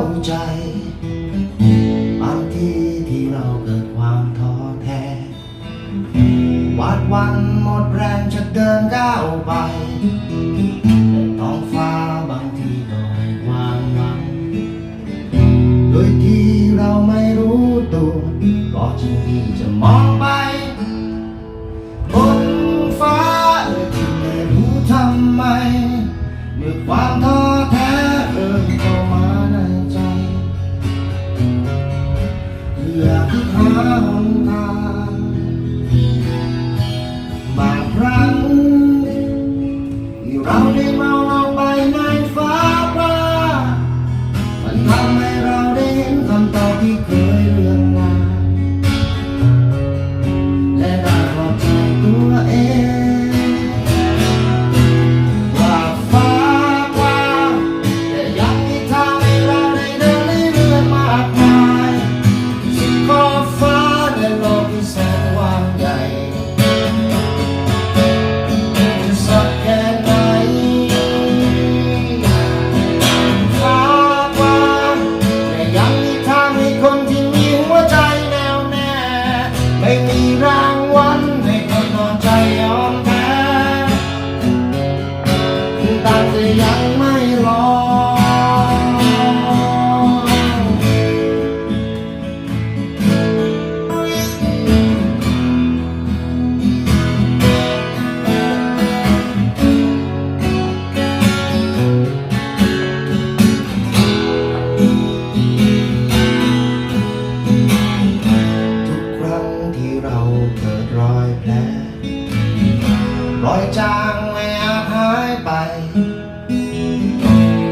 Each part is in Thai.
เข้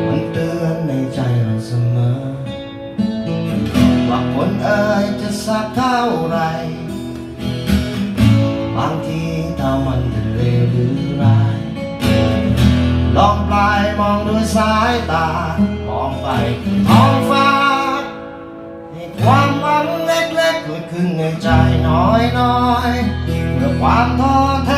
มันเตือนในใจเราเสมอ ว่าคนเอ่ยจะสักเท่าไร บางทีถ้ามันจะเลวหรือร้าย ลองปลายมองด้วยสายตา มองไปท้องฟ้า ให้ความหวังเล็กๆเกิดขึ้นในใจน้อยน้อยๆเมื่อความท้อแท้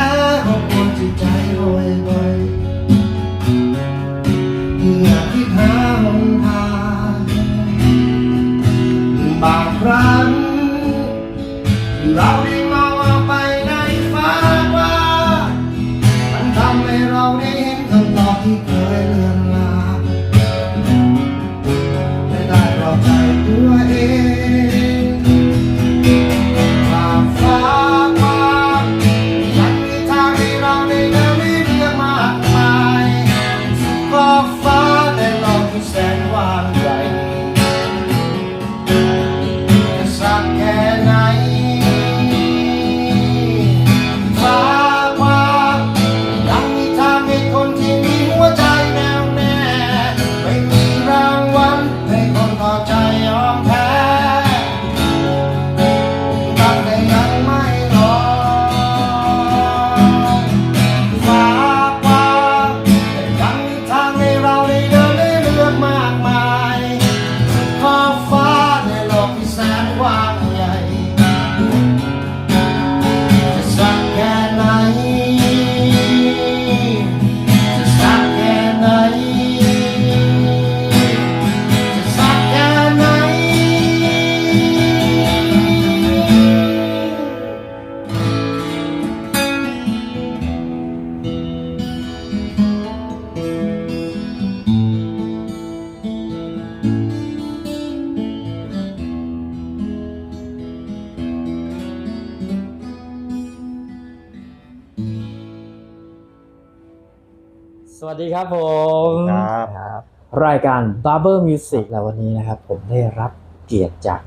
ครับผมครับครับ รายการ Barber Music แล้ววันนี้นะครับ ผมได้รับเกียรติจาก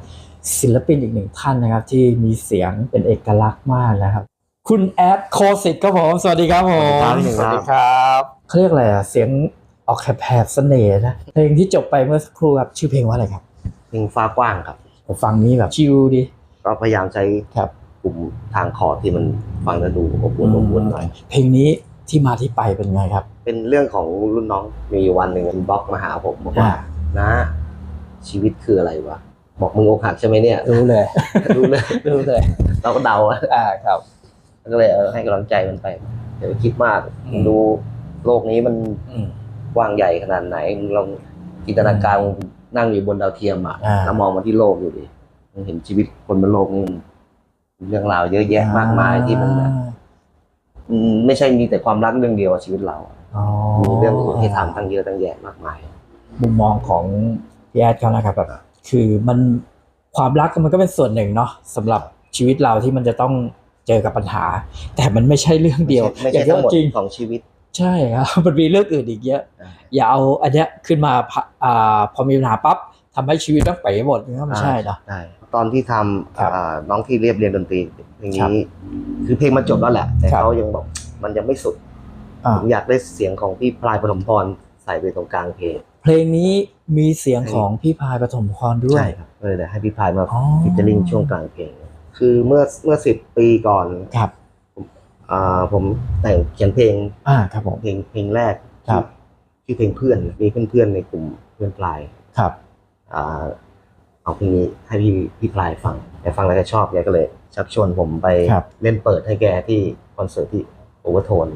ศิลปินอีกหนึ่งท่านนะครับ ที่มีเสียงเป็นเอกลักษณ์มากนะครับ คุณแอดโคสิตครับผม สวัสดีครับผมสวัสดีครับสวัสดีครับเขาเรียกอะไรอะเสียงออกแผบๆเสน่ห์นะเพลงที่จบไปเมื่อสักครู่ครับชื่อเพลงว่าอะไรครับเพลงฟ้ากว้างครับผมฟังนี้แบบชิลดีก็พยายามใช้ครับกลุ่มทางคอร์ดที่มันฟังแล้วดูอบอุ่นอบอุ่นหน่อยเพลงนี้ ที่มาที่ไปเป็นไงครับ เป็นเรื่องของรุ่นน้องมีวันหนึ่งบล็อกมาหาผมบอกว่าอ่านะ ชีวิตคืออะไรวะบอกมึงอกหักใช่ไหมเนี่ยรู้เลย รู้เลยรู้เลย เราก็เดาอะอ่าครับ ก็เลยเออให้กำลังใจมันไปเดี๋ยวคิดมากอืมมึงดูโลกนี้มันอืมกว้างใหญ่ขนาดไหนมึงลองจินตนาการมึงนั่งอยู่บนดาวเทียมอะอ่าแล้วมองมาที่โลกอยู่ดิมันเห็นชีวิตคนบนโลกนี่มันมีเรื่องราวเยอะแยะมากมายที่มันแบบอืม ไม่ใช่มีแต่ความรักเรื่องเดียวอะชีวิตเราอะอ๋อมีเรื่องอื่นให้ทำตั้งเยอะตั้งแยะมากมาย มุมมองของพี่แอดเขานะครับแบบคือมันความรักมันก็เป็นส่วนหนึ่งเนาะสำหรับชีวิตเราที่มันจะต้องเจอกับปัญหา แต่มันไม่ใช่เรื่องเดียวไม่อใช่ย่างที่ทั้งหมดจริงของชีวิต ใช่ครับมันมีเรื่องอื่นอีกเยอะอ่าอย่าเอาอันเนี้ยขึ้นมาพะอ่าพอมีปัญหาปั๊บ ทำให้ชีวิตต้องไปหมดนี่ก็ไม่ใช่เนอะใช่ตอนที่ทำครับอ่าน้องที่เรียบเรียนดนตรีเพลงครับนี้คือเพลงมันจบแล้วแหละ แต่ครับเขายังบอกมันยังไม่สุดอ่าผมอยากได้เสียงของพี่พลายปฐมพรใส่ไปตรงกลางเพลง เพลงนี้มีเสียงของพี่พายปฐมพรด้วยใช่ครับก็เลยเดี๋ยวให้พี่พลายมาอ๋อฟิชเจอริงช่วงกลางเพลง คือเมื่อเมื่อสิบปีก่อนครับอ่าผมแต่งเขียนเพลงอ่าครับผมเพลงเพลงแรกครับชื่อเพลงเพื่อนมีเพื่อนๆในกลุ่มเพื่อนพลายครับอ่า เอาเพลงนี้ให้พี่พี่พลายฟังแกฟังแล้วแกชอบแกก็เลย ชักชวนผมไปครับเล่นเปิดให้แกที่คอนเสิร์ตที่โอเวอร์โทน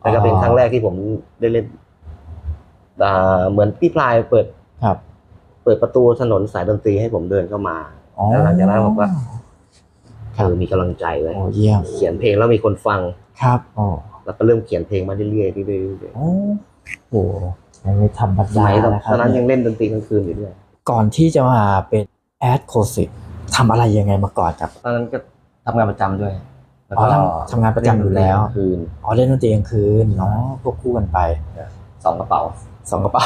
แล้วก็เป็นอ๋อครั้งแรกที่ผมได้เล่นอ่าเหมือนพี่พลายเปิดครับ เปิดประตูถนนสายดนตรีให้ผมเดินเข้ามาอ๋อแล้วหลังจากนั้นผมก็ครัเอบอมีกำลังใจไว้โอ้เยี่ยมเขียนเพลงแล้วมีคนฟังครับโอ้แล้วก็เริ่มเขียนเพลงมาเรื่อยๆเรื่อยๆเรื่อยโอ้โหไม่ธรรมๆสดามัยตอนนะครัตอนนั้นเยยังเล่นดนตรีกลางคืนอยู่ด้วย ก่อนที่จะมาเป็นแอดโคสิทำอะไรยังไงมาก่อนครับตอนนั้นก็ทำงานประจำด้วยแล้วอ๋อก็ทำทำงานประจำอยู่แล้วเนดนตรีกางคืนอ๋อเล่นดนตรีกลางคืนเนาะควบคู่กันไปสองกระเป๋าสองกระเป๋า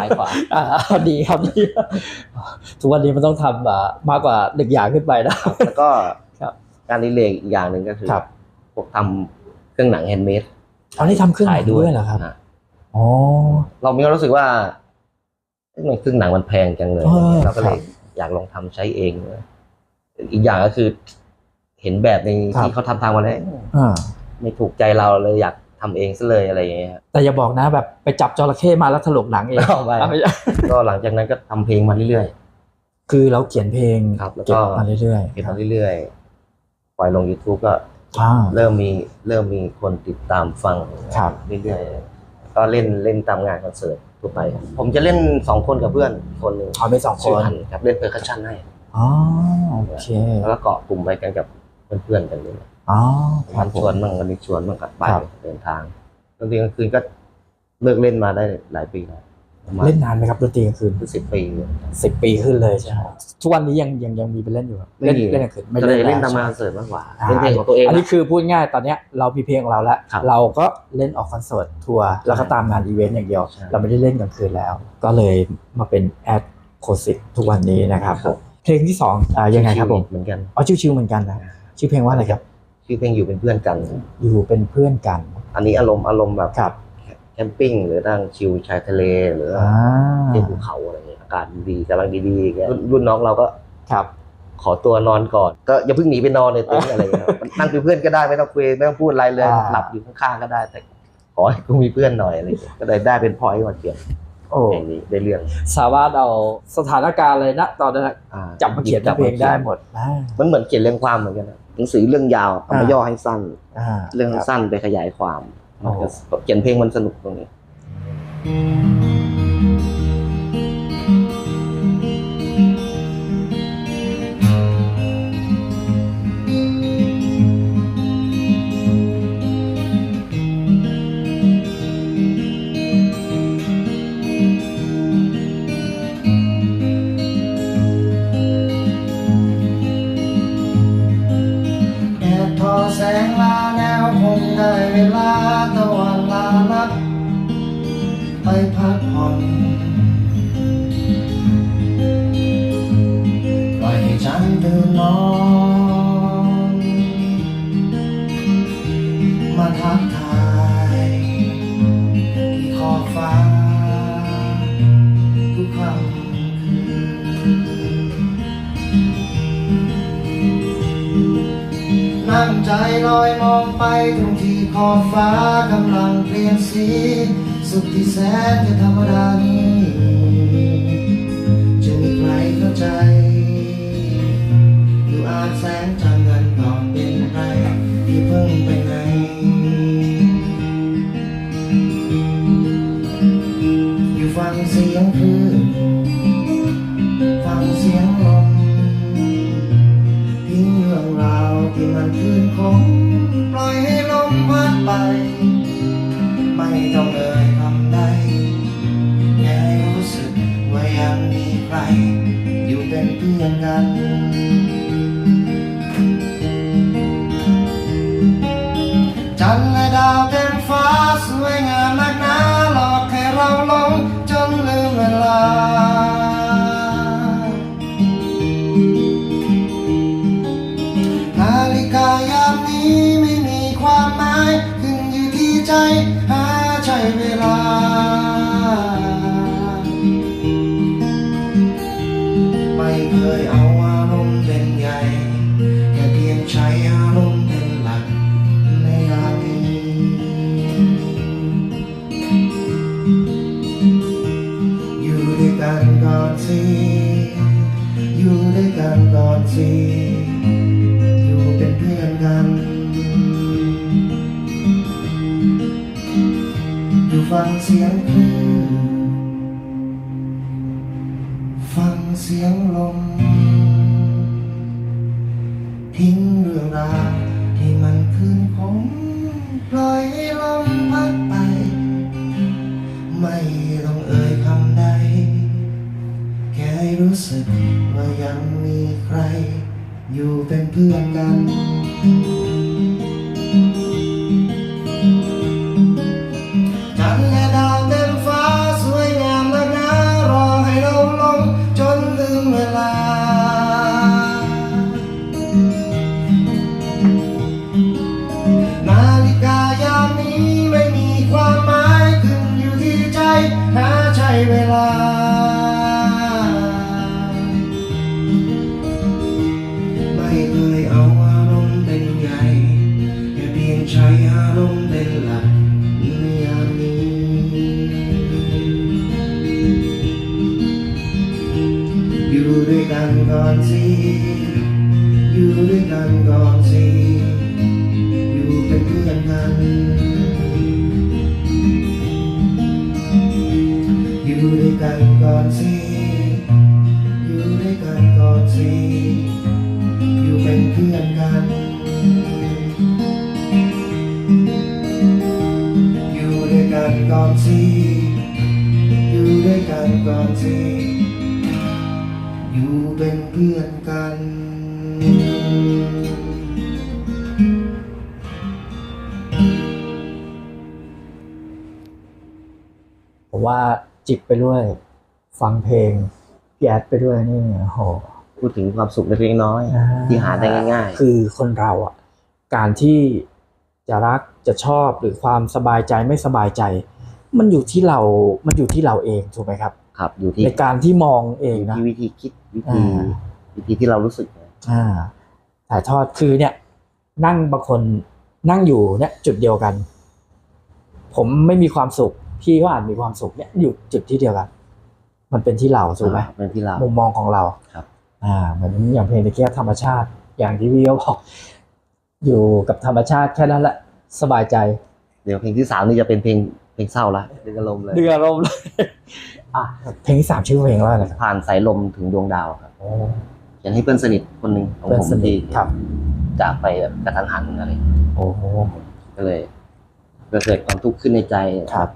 ซ้ายขวาอ่าดีครับดีทุกวันนี้มันต้องทำอะมากกว่าหนึ่งอย่างขึ้นไปนะ แล้วก็ครับ การรีเลกอีกอย่างหนึ่งก็คือครับพวกทำเครื่องหนังแฮนด์เมดอ๋อนี่ทำเครื่องหนังด้วยเหรอครับนะอ๋อเรามีความรู้สึกว่า เอ๊ะมันเครื่องหนังมันแพงจังเลย เออเราก็เลครัยบอยากลองทำใช้เองอีกอย่างก็คือ เห็นแบบในครับ ที่เขาทำทางมาแล้วอ่าไม่ถูกใจเราเลยอยากทำเองซะเลยอะไรอย่างเงี้ยครับ แต่อย่าบอกนะแบบไปจับจระเข้มาแล้วถลกหนังเองเอาไป อะไม่ใช่ก็หลังจากนั้นก็ทำเพลงมาเรื่อย คือเราเขียนเพลงครับแล้วก็ เก็บมาเรื่อยๆเก็บมาเรื่อยๆปล่อยลง YouTube ก็ๆอ่า เริ่มมีเริ่มมีคนติดตามฟังครับ เรื่อยๆ ก็เล่นเล่นตามงานคอนเสิร์ต ทั่วไปครับผมจะเล่นสองคนกับเพื่อนคนหนึ่งเอาไปสองคชื่อนหันครับเล่นเพอร์คัชชันให้ อ๋อ โอเค แล้วก็เกาะกลุ่มไปกันกับเพื่อนๆกันเลยอ๋อครัวับนผชวนมมั่งวันนี้ชวนมั่งกับไปครับ เดินทางดนตรีกลางคืนก็เลิกเล่นมาได้หลายปีแล้วประมาณ เล่นนานไหมครับดนตรีกลางคืนสิบปีอยู่สิบปีขึ้นเลยใช่ไหมทุกวันนี้ยังยังยังมีไปเล่นอยู่ครับไม่เล่นมีเล่นกลางคืนไม่ก็เลยเล่นแวตามงานคใช่อนเสิร์ตมากกว่าอ่าเล่นเพลงของตัวเองอันนี้อะคือพูดง่ายตอนเนี้ยเรามีเพลงของเราแล้วครับเราก็เล่นออกคอนเสิร์ตทัวร์แล้วก็ตามงานอีเวนต์อย่างเดียวใช่เราไม่ได้เล่นกลางคืนแล้ว ก็เลยมาเป็นแอดโคสิทุกวันนี้นะครับครับเพลงที่สองอ่ายังไงครับผมเหมือนกันอ๋อชิวๆเหมือนกันนะชื่อเพลงว่าอะไรครับชื่อเพลงอยู่เป็นเพื่อนกัน อยู่เป็นเพื่อนกัน อันนี้อารมณ์อารมณ์แบบครับ แคมปิ้งหรือนั่งชิลชายทะเลหรืออ่าที่ภูเขาอะไรเงี้ยอากาศดีๆกำลังดีๆอย่างเงี้ยรุ่นรุ่นน้องเราก็ครับ ขอตัวนอนก่อน ก็อย่าเพิ่งหนีไปนอนในเต็นท์อะไรเงี้ยมันนั่งเป็นเพื่อนก็ได้ไม่ต้องคุยไม่ต้องพูดอะไรเลยอ่าหลับอยู่ข้างๆก็ได้ แต่ขอให้กูมีเพื่อนหน่อยอะไรเงี้ยก็เลยได้เป็นพอยต์มาเขียนโอ้เพลงนี้ได้เรื่องสามารถเอาสถานการณ์เลยนะตอนนั้นนะอ่าจับมาเขียนเป็นเพลงได้หมดอ่ามันเหมือนเขียนเรื่องความเหมือนกันนะหนังสือเรื่องยาวเอามาอ่าย่อให้สั้นอ่าเรื่องครับสั้นไปขยายความโอ้มันก็ เขียนเพลงมันสนุกตรงนี้ ร ทิ้งเรื่องราวที่มันคืนผมปล่อยลมพัดไป ไม่ต้องเอ่ยคำใด แค่รู้สึกว่ายังมีใคร อยู่เป็นเพื่อนกัน ค่เพียงใช้ ผมว่าจิบไปด้วย ฟังเพลงพี่แอดไปด้วยนี่โอ้โหพูดถึงความสุขเล็กๆน้อยๆที่หาได้ง่ายคือคนเราอะ การที่จะรักจะชอบหรือความสบายใจไม่สบายใจ มันอยู่ที่เรา มันอยู่ที่เราเองถูกไหมครับๆครับ อยู่ที่ในการที่มองเองอยู่นะที่วิธีคิดวิธีอ่าวิธีที่เรารู้สึกอ่าถ่ายทอดคือเนี่ย นั่งบางคนนั่งอยู่เนี่ยจุดเดียวกัน ผมไม่มีความสุข พี่ก็อาจมีความสุขเนี่ยอยู่จุดที่เดียวกัน มันเป็นที่เราถูกไหมเป็นที่เรามุมมองของเราครับ อ่าเหมือนอย่างเพลงตะเกียบธรรมชาติ อย่างที่พี่เขาบอกอยู่กับธรรมชาติแค่นั้นแหละสบายใจ เดี๋ยวเพลงที่สามนี่จะเป็นเพลงเพลงเศร้าละดึงอารมณ์เลยเดือดลมณ์เลยอะเพลงที่สามชื่อเพลงว่าอะไรครับผ่านสายลมถึงดวงดาวครับโอ้เขียนให้เพื่อนสนิทคนหนึ่งของเพื่อนผมสนิทที่ครับจากไปแบบกระทันหันอะไรโอ้โหก็เลยก็เกิดความทุกข์ขึ้นในใจครับ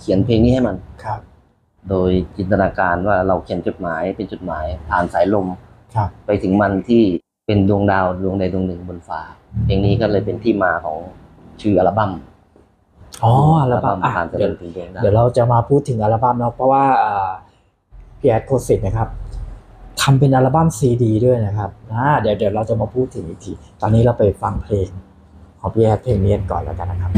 เขียนเพลงนี้ให้มันครับ โดยจินตนาการว่าเราเขียนจดหมายเป็นจดหมายผ่านสายลมครับ ไปถึงมันที่เป็นดวงดาวดวงใดดวงหนึ่งบนฟ้า เพลงนี้ก็เลยเป็นที่มาของชื่ออัลบั้มอ๋ออัลบั้มอะผ่านสายเดี๋ลยวมถึงดวงดาวเดี๋ยวเราจะมาพูดถึงอัลบั้มเนาะเพราะว่าอ่าพี่แอดโคสิตนะครับทำเป็นอัลบั้มซีดีด้วยนะครับอ่าเดี๋ยวเดี๋ยวเราจะมาพูดถึงอีกที ตอนนี้เราไปฟังเพลงของพี่แอดเพลงนี้กันก่อนแล้วกันนะครับ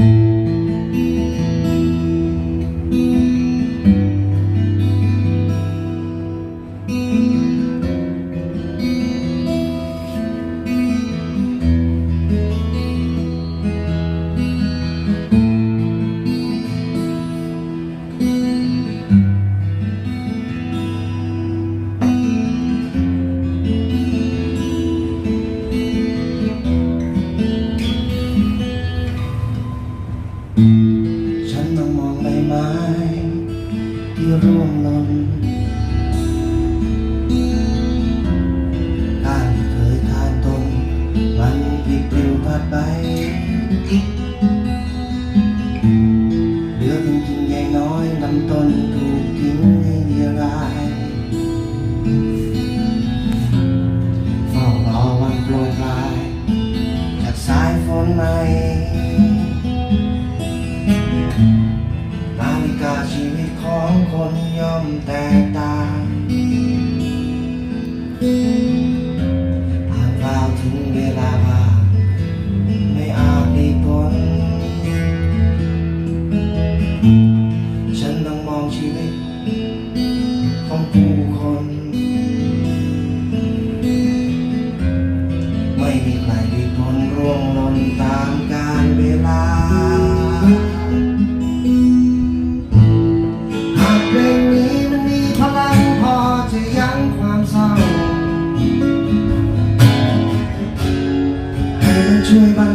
llueva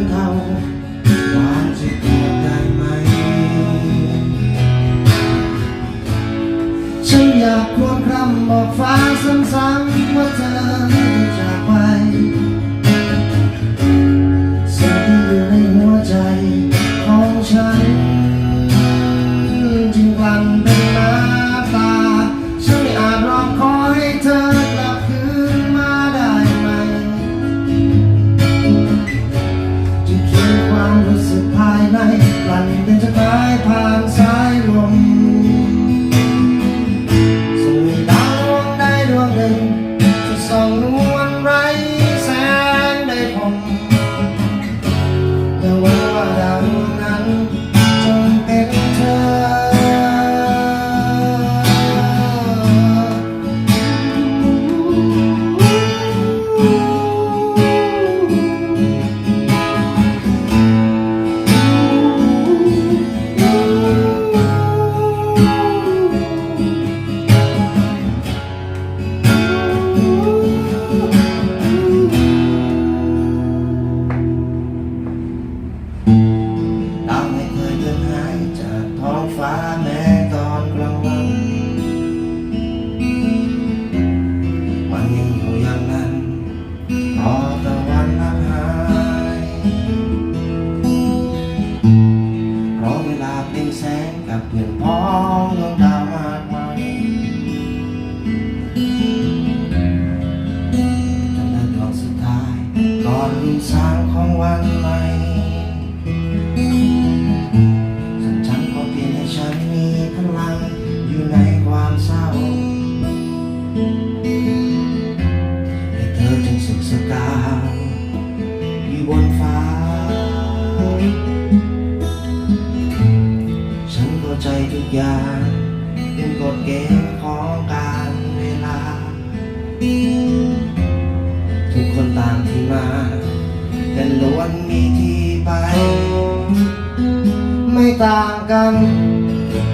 ต่างกัน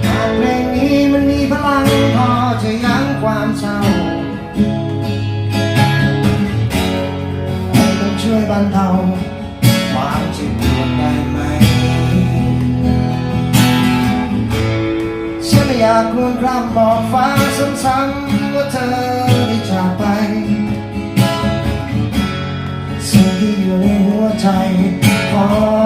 หากเพลงนี้มันมีพลังพอจะยั้งความเศร้าใต้องช่วยบรรเทาความเจ็บปวดได้ไหมฉันไม่อยากรวนคร่ำบอกฟ้าซ้ำๆว่าเธอได้จากไปสิ่งที่อยู่ในหัวใจพอ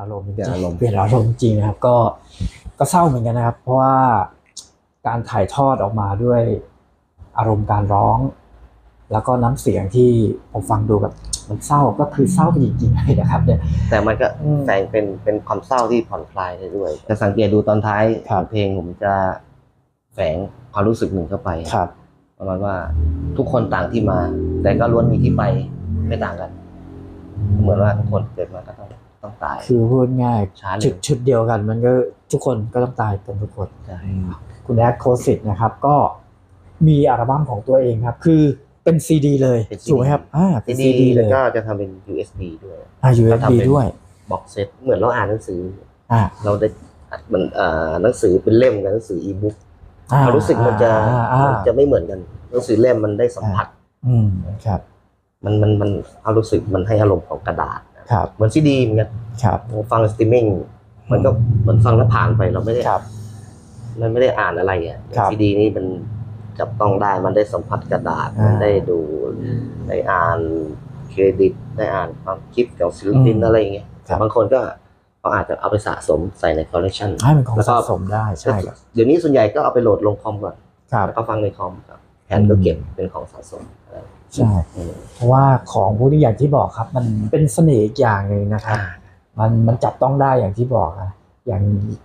อารมณ์จริงเปลี่ยนอารมณ์เปลี่ยนอารมณ์จริงนะครับ ก็ก็เศร้าเหมือนกันนะครับ เพราะว่าการถ่ายทอดออกมาด้วยอารมณ์การร้อง แล้วก็น้ำเสียงที่ผมฟังดูแบบมันเศร้าก็คือเศร้าจริงๆเลยนะครับเนี่ยแต่มันก็อืมแฝงเป็นเป็นความเศร้าที่ผ่อนคลายได้ด้วยจะสังเกตดูตอนท้ายครับเพลงผมจะแฝงความรู้สึกหนึ่งเข้าไปครับประมาณว่าทุกคนต่างที่มา แต่ก็ล้วนมีที่ไปไม่ต่างกัน เหมือนว่าทุกคนเกิดมาก็ ต้องต้องตาย คือพูดง่ายช้าเลย ชุดชุดเดียวกันมันก็ทุกคนก็ต้องตายกันทุกคน ใช่คุณแอดโคสิตนะครับก็มีอัลบั้มของตัวเองครับ คือเป็นซีดีเลยถูกไหมครับอ่าเป็นซีซีดีดีเลยก็จะทำเป็น USB ด้วย อ่า ก็ทำ USB เป็น ด้วย บ็อกเซตเหมือนเราอ่านหนังสือ อ่าเราได้อัดมันอ่าหนังสือเป็นเล่มกับหนังสืออีบุ๊กอ่าความรู้สึกมันจะอ่าอ่ามันจะไม่เหมือนกันหนังสือเล่มมันได้สัมผัส อืมครับ มันมันมันเอารู้สึกมันให้อารมณ์ของกระดาษ ครับเหมือนซีดีเหมือนกันครับฟังสตรีมมิ่งมันก็เหมือนฟังแล้วผ่านไปเราไม่ได้ครับมันไม่ได้อ่านอะไรอะครับซีดีนี่มันจับต้องได้มันได้สัมผัสกระดาษอ่ามัมันได้ดูได้อ่านเครดิตได้อ่านความคิดของศิลปินอืมอะไรอย่างเงี้ยครับบางคนก็เขาอาจจะเอาไปสะสมใส่ในคอลเลกชันให้เป็นของแล้วก็สะสมได้ใช่ครับเดี๋ยวนี้ส่วนใหญ่ก็เอาไปโหลดลงคอมก่อนครับแล้วก็ฟังในคอมครับแผ่นก็เก็บเป็นของสะสมอะไร ใช่อืมเพราะว่าของพวกนี้อย่างที่บอกครับ มันเป็นเสน่ห์อีกอย่างหนึ่งนะครับ มันมันจับต้องได้อย่างที่บอกอะอย่าง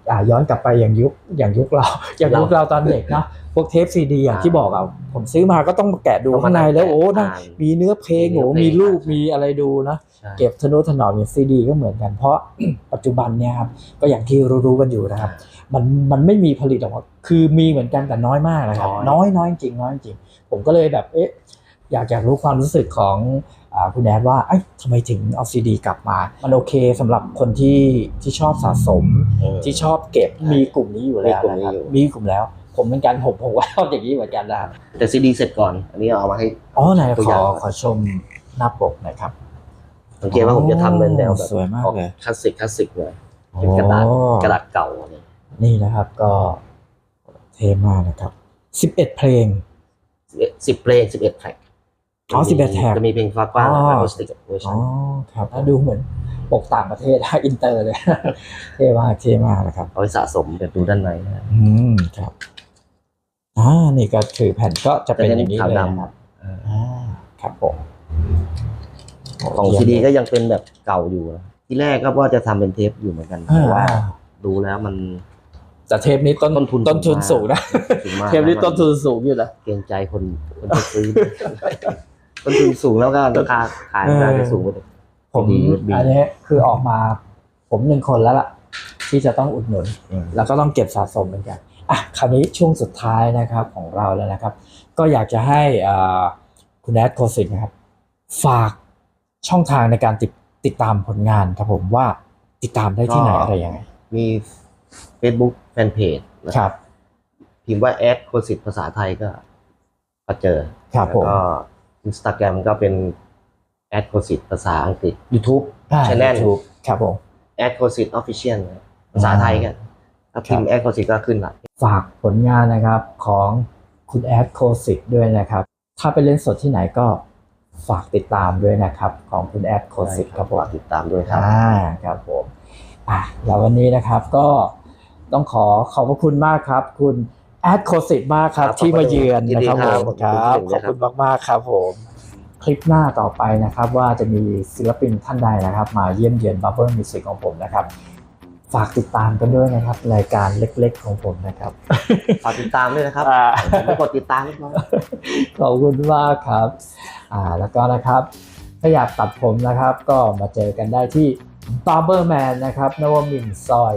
อ่าย้อนกลับไปอย่างยุคอย่างยุคเราอย่างยุคเราตอนเด็กเนาะพวกเทปซีดีอย่างที่บอกอะผมซื้อมาก็ต้องแกะดูข้างในแล้วโอ้นะอ่านมีเนื้อเพลงมีเนื้โอ้อเพลงมีรูปใช่มีอะไรดูนะใช่เก็บทนุถนอมอย่างซีดีก็เหมือนกัน เพราะปัจจุบันเนี่ยครับก็อย่างที่รู้ๆกันอยู่นะครับ มันมันไม่มีผลิตออกมาคือมีเหมือนกันแต่น้อยมากนะครับ น้อยน้อยน้อยจริงน้อยจริง ผมก็เลยแบบเอ๊ะ อยากอยากรู้ความรู้สึกของอาคุณแอดว่าเอ้ยทำไมถึงเอาซีดีกลับมา มันโอเคสำหรับคนที่ที่ชอบสะสมเออที่ชอบเก็บมีกลุ่มนี้อยู่แล้วมีกลุ่มนะนี้ครับอยู่มีกลุ่มแล้ว ผมเหมือนกันผมผมก็ชอบอย่างนี้เหมือนกันนะครับแต่ซีดีเสร็จก่อน อันนี้เอามาให้อ๋อไหนตัวขอย่าองขอชมหน้าปกหน่อยครับสังเกตว่าผมจะทำเป็นแนวแบบสวยมากออกเลยคลาสสิกคลาสสิกเลยเป็นกระดาษโอ้กระดาษเก่าอะไรอย่างเงี้ยนี่นะครับก็เท่มากนะครับสิบเอ็ดเพลงสิบเพลงสิบเอ็ดแทร็ก อ๋อ11แทร็กจะมีเพลงฟ้ากว้างอ๋ออะคูสติกเวอร์ชัอ๋นอครับแล้วดูเหมือนปกต่างประเทศอินเตอร์เลย เท่มากเท่มากนะครับเอาไปสะสมเดี๋ยวดูด้านในนะอืมครับอ่านี่ก็คือแผ่นก็จะเป็นอย่างนี้ขาวเลยดำนะครับอ่าครับผมของเยี่ยซีมดีเลยก็ยังเป็นแบบเก่าอยู่นะที่แรกก็ว่าจะทำเป็นเทปอยู่เหมือนกันอ่าแต่ว่าดูแล้วมันแต่เทปนี้ต้นต้นทุนต้นทุนสูสูงงนะมากสูงมากเทปนี้แล้วมันต้นทุนสูงอยู่นะเกรงใจคนคนจะซื้อ ต้นทุนสูงแล้วก็ราคาขายราคาจะสูงไปผม CD USB อันนี้คือออกมา ผมหนึ่งคนแล้วล่ะ ที่จะต้องอุดหนุน แล้วก็ต้องเก็บสะสมเหมือนกันอะคราวนี้ช่วงสุดท้ายนะครับของเราแล้วนะครับ ก็อยากจะให้อ่าคุณแอดโคสิกนะครับ ฝากช่องทางในการติดติดตามผลงานครับผมว่าติดตามได้ที่ไหนก็อะไรยังไงมี Facebook Fanpage นะครับพิมพ์ว่าแอดโคสิตภาษาไทยก็ก็เจอครับ แล้วผมก็ Instagram ก็เป็นแอดโคสิตภาษาอังกฤษ YouTube อ่า Channel YouTube ครับผม แอดโคสิตออฟฟิเชียลภาษาไทยกันถ้าพิมพ์แอดโคสิตก็ขึ้นละ ฝากผลงานนะครับของคุณแอดโคสิกด้วยนะครับ ถ้าไปเล่นสดที่ไหนก็ฝากติดตามด้วยนะครับ ของคุณแอดโคสิกครับผมฝากติดตามด้วยครับ อ่าครับผมอะแล้ววันนี้นะครับก็ต้องขอขอบพระคุณมากครับ คุณ แอดโคสิกมากครับ ครับที่มาเยือนยินนะดีครับคผรับมขอบคุณครับขอบครับคุณมากๆครับผม คลิปหน้าต่อไปนะครับว่าจะมีศิลปินท่านใดนะครับ มาเยี่ยมเยือนบับเบิลมิวสิกของผมนะครับ ฝากติดตามกันด้วยนะครับ รายการเล็กๆของผมนะครับฝากติดตามด้วยนะครับอ่าไม่กดติดตามนะครับขอบคุณมากครับ อ่า แล้วก็นะครับ ถ้าอยากตัดผมนะครับ ก็มาเจอกันได้ที่ Barberman นะครับนวมินทร์ซอย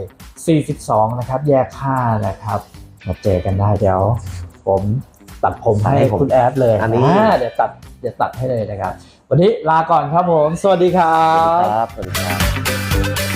42 นะครับ แยก 5 นะครับ มาเจอกันได้เดี๋ยว ผมตัดผมให้ให้ผมคุณแอดเลยอันนี้าเดี๋ยวตัดเดี๋ยวตัดให้เลยนะครับ วันนี้ลาก่อนครับผม สวัสดีครัสวัสดีบครับสวัสดีครับ